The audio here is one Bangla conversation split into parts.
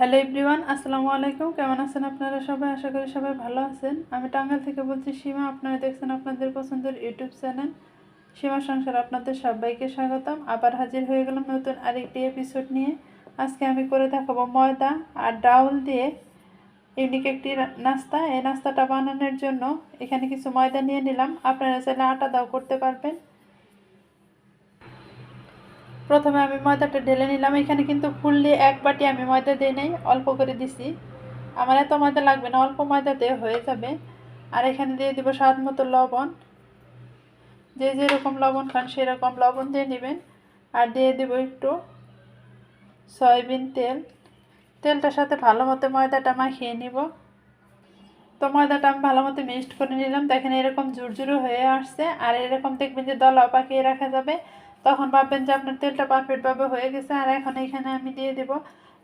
হ্যালো এভরিওয়ান আসসালামু আলাইকুম। কেমন আছেন আপনারা সবাই? আশা করি সবাই ভালো আছেন। আমি টাঙ্গাইল থেকে বলছি, সীমা, আপনারা দেখছেন আপনাদের পছন্দের ইউটিউব চ্যানেল। সীমা সংসার আপনাদের সবাইকে স্বাগতম। আবার হাজির হয়ে গেলাম নতুন আরেকটি এপিসোড নিয়ে। আজকে আমি করে দেখাবো ময়দা আর ডাউল দিয়ে ইউনিক একটি নাস্তা। এই নাস্তাটা বানানোর জন্য এখানে কিছু ময়দা নিয়ে নিলাম। আপনারা চাইলে আটা দাও করতে পারবেন। প্রথমে আমি ময়দাটা ঢেলে নিলাম। এখানে কিন্তু ফুললি এক বাটি আমি ময়দা দিয়ে নাই, অল্প করে দিছি। আমার এত ময়দা লাগবে না, অল্প ময়দাতে হয়ে যাবে। আর এখানে দিয়ে দিব স্বাদ মতো লবণ। যে যেরকম লবণ খান সেরকম লবণ দিয়ে নেবেন। আর দিয়ে দেবো একটু সয়াবিন তেল। তেলটার সাথে ভালো মতো ময়দাটা মাখিয়ে নিব। তো ময়দাটা আমি ভালো মতো মিক্সড করে নিলাম। দেখেন এরকম ঝুরঝুরো হয়ে আসছে। আর এরকম দেখবেন যে দলা পাকিয়ে রাখা যাবে। তখন ভাববেন যে আপনার তেলটা পারফেক্টভাবে হয়ে গেছে, আর এখন এখানে আমি দিয়ে দেব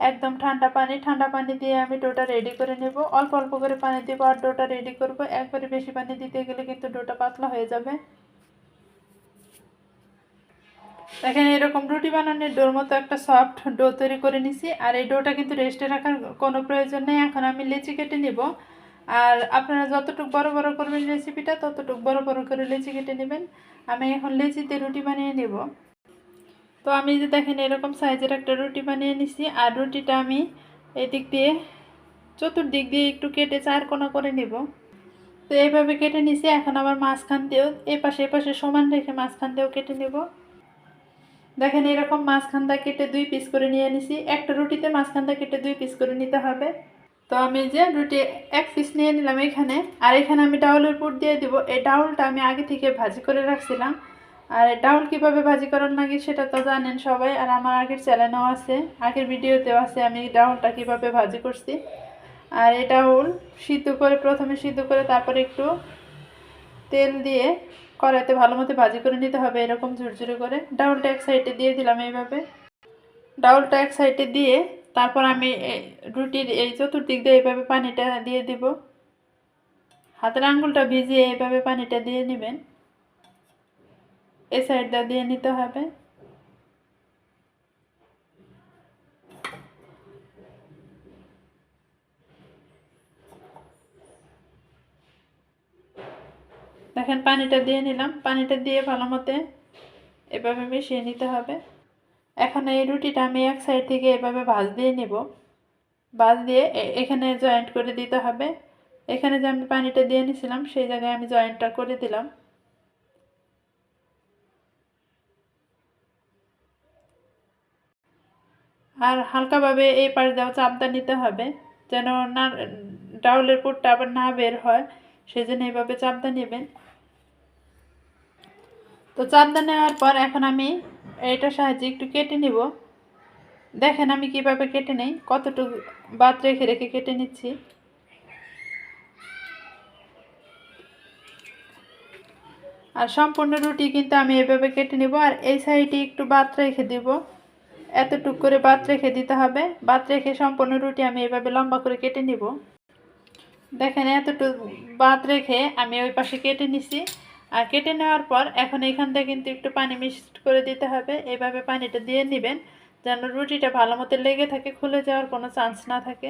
একদম ঠান্ডা পানি। ঠান্ডা পানি দিয়ে আমি ডোটা রেডি করে নেব। অল্প অল্প করে পানি দেবো আর ডোটা রেডি করব। একবারে বেশি পানি দিতে গেলে কিন্তু ডোটা পাতলা হয়ে যাবে। দেখেন, এরকম রুটি বানানোর ডোর মতো একটা সফট ডো তৈরি করে নিছি। আর এই ডোটা কিন্তু রেস্টে রাখার কোনো প্রয়োজন নেই। এখন আমি লেচি কেটে নিব। আর আপনারা যতটুকু বড় বড় করবেন রেসিপিটা ততটুকু বড় বড় করে লেচি কেটে নেবেন। আমি এখন লেচিতে রুটি বানিয়ে নেব। তো আমি যে দেখেন এরকম সাইজের একটা রুটি বানিয়ে নিছি, আর রুটিটা আমি এদিক দিয়ে, চতুর্দিক দিয়ে একটু কেটে চার কোনা করে নেব। তো এইভাবে কেটে নিছি, এখন আবার মাঝখান দিয়েও এ পাশে এ পাশে সমান রেখে মাঝখান দিয়েও কেটে নেব। দেখেন এরকম মাঝখানটা কেটে দুই পিস করে নিয়ে নিছি। একটা রুটিতে মাঝখানটা কেটে দুই পিস করে নিতে হবে। তো আমি যে রুটি এক পিস নিয়ে নিলাম এখানে, আর এখানে আমি ডাউলের পুর দিয়ে দিব। এই ডাউলটা আমি আগে থেকে ভাজি করে রাখছিলাম। আর ডাউল কীভাবে ভাজি করার লাগে সেটা তো জানেন সবাই, আর আমার আগের চ্যানেলও আছে, আগের ভিডিওতেও আছে আমি ডাউলটা কীভাবে ভাজি করছি। আর এই ডাউল সিদ্ধ করে, প্রথমে সিদ্ধ করে তারপরে একটু তেল দিয়ে কড়াইতে ভালো মতো ভাজি করে নিতে হবে এরকম ঝুরঝুরে করে। ডাউলটা এক সাইডে দিয়ে দিলাম এইভাবে। ডাউলটা এক সাইডে দিয়ে তারপর আমি এ- রুটির এই চতুর্দিক দিয়ে এইভাবে পানিটা দিয়ে দিব। হাতের আঙ্গুলটা ভিজিয়ে এইভাবে পানিটা দিয়ে নেবেন। এই সাইডটা দিয়ে নিতে হবে। দেখেন, পানিটা দিয়ে নিলাম। পানিটা দিয়ে ভালো মতে এভাবে মিশিয়ে নিতে হবে। এখন এই রুটিটা আমি এক সাইড থেকে এভাবে ভাজ দিয়ে নেব। ভাজ দিয়ে এখানে জয়েন্ট করে দিতে হবে। এখানে যে আমি পানিটা দিয়ে নিয়েছিলাম সেই জায়গায় আমি জয়েন্টটা করে দিলাম। আর হালকাভাবে এই পাশ দেওয়া চাপটা নিতে হবে, যেন না, ডাউলের পুরটা আবার না বের হয় সেই জন্য এইভাবে চাপটা নেবেন। তো চাপদা নেওয়ার পর এখন আমি এইটার সাহায্যে একটু কেটে নিব। দেখেন আমি কীভাবে কেটে নেই, কতটুকু বাদ রেখে রেখে কেটে নিচ্ছি। আর সম্পূর্ণ রুটি কিন্তু আমি এভাবে কেটে নিব, আর এই সাইডে একটু বাদ রেখে দিব। এতটুক করে বাদ রেখে দিতে হবে, বাদ রেখে সম্পূর্ণ রুটি আমি এভাবে লম্বা করে কেটে নিব। দেখেন এতটুকু বাদ রেখে আমি ওই পাশে কেটে নিছি। আর কেটে নেওয়ার পর এখন এখান থেকে কিন্তু একটু পানি মিক্সড করে দিতে হবে। এইভাবে পানিটা দিয়ে নেবেন যেন রুটিটা ভালো মতো লেগে থাকে, খুলে যাওয়ার কোনো চান্স না থাকে।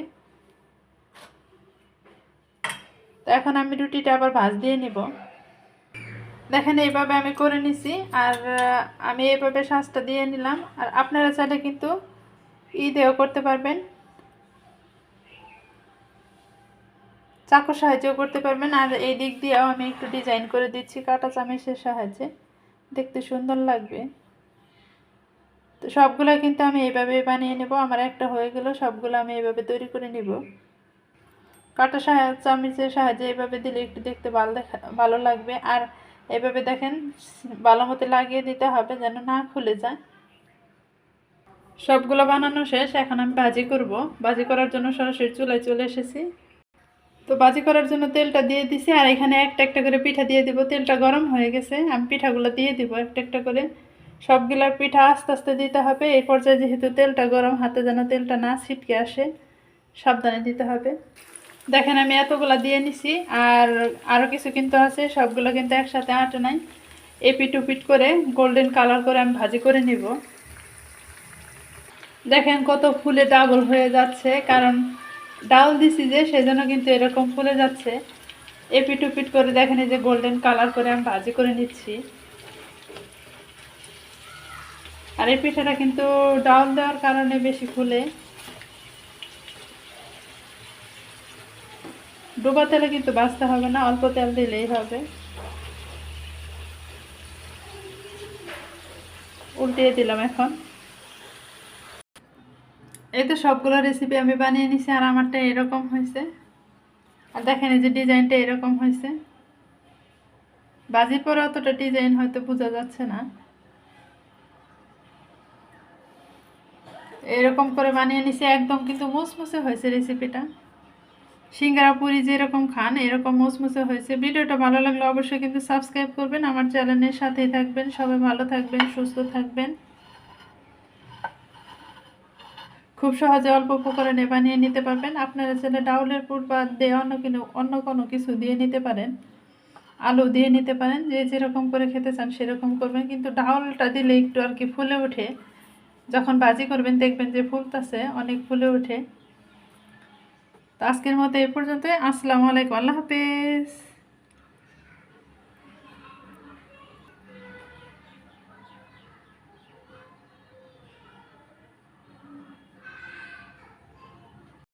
তো এখন আমি রুটিটা আবার ভাজ দিয়ে নিব। দেখেন এইভাবে আমি করে নিছি আর আমি এইভাবে শাঁসটা দিয়ে নিলাম। আর আপনারা চাইলে কিন্তু ঈদেও করতে পারবেন। চাকুর সাহায্যেও করতে পারবেন। আর এই দিক দিয়েও আমি একটু ডিজাইন করে দিচ্ছি কাটা চামিচের সাহায্যে। দেখতে সুন্দর লাগবে। তো সবগুলো কিন্তু আমি এইভাবে বানিয়ে নেব। আমার একটা হয়ে গেল, সবগুলো আমি এইভাবে তৈরি করে নেব। কাটা সাহায্য চামিচের সাহায্যে এইভাবে দিলে একটু দেখতে ভালো দেখা, ভালো লাগবে। আর এভাবে দেখেন, ভালো মতো লাগিয়ে দিতে হবে যেন না খুলে যায়। সবগুলো বানানো শেষ। এখন আমি ভাজি করব। ভাজি করার জন্য সরাসরি চুলায় চলে এসেছি। তো ভাজি করার জন্য তেলটা দিয়ে দিছি, আর এখানে একটা একটা করে পিঠা দিয়ে দিব। তেলটা গরম হয়ে গেছে, আমি পিঠাগুলো দিয়ে দিব একটা একটা করে। সবগুলার পিঠা আস্তে আস্তে দিতে হবে, এই পর্যায়ে যেহেতু তেলটা গরম, হাতে যেন তেলটা না ছিটকে আসে, সাবধানে দিতে হবে। দেখেন আমি এতগুলা দিয়ে নিছি, আর আরও কিছু কিন্তু আছে, সবগুলো কিন্তু একসাথে আটে নাই। এপিট উপিট করে গোল্ডেন কালার করে আমি ভাজি করে নিব। দেখেন কত ফুলে ডাবল হয়ে যাচ্ছে, কারণ ডাউল দিছি যে, সেজন্য কিন্তু এরকম ফুলে যাচ্ছে। এপিট উপিট করে দেখেন এই যে গোল্ডেন কালার করে আমি ভাজি করে নিচ্ছি। আর এই পিঠাটা কিন্তু ডাউল দেওয়ার কারণে বেশি ফুলে। ডোবা তেলে কিন্তু বাঁচতে হবে না, অল্প তেল দিলেই হবে। উল্টিয়ে দিলাম এখন। এই তো সবগুলো রেসিপি আমি বানিয়ে নিছি আর আমারটা এরকম হয়েছে। আর দেখেন এই যে ডিজাইনটা এরকম হয়েছে। বাজির পরে অতটা ডিজাইন হয়তো বোঝা যাচ্ছে না। এরকম করে বানিয়ে নিছি, একদম কিন্তু মুসমুসে হয়েছে রেসিপিটা সিঙ্গারা পুরি যেরকম খান, এরকম মুসমুসে হয়েছে। ভিডিওটা ভালো লাগলে অবশ্যই কিন্তু সাবস্ক্রাইব করবেন। আমার চ্যানেলের সাথেই থাকবেন। সবাই ভালো থাকবেন, সুস্থ থাকবেন। খুব সহজে অল্প উপকরণে বানিয়ে নিতে পারবেন। আপনারা চাইলে ডাউলের পুর বাদ দিয়ে অন্য কোনো অন্য কোনো কিছু দিয়ে নিতে পারেন। আলু দিয়ে নিতে পারেন। যে যেরকম করে খেতে চান সেরকম করবেন। কিন্তু ডাউলটা দিলে একটু আর কি ফুলে ওঠে। যখন ভাজি করবেন দেখবেন যে ফুলতাছে, অনেক ফুলে ওঠে। তো আজকের মতো এ পর্যন্তই। আসসালামু আলাইকুম। আল্লাহ হাফেজ।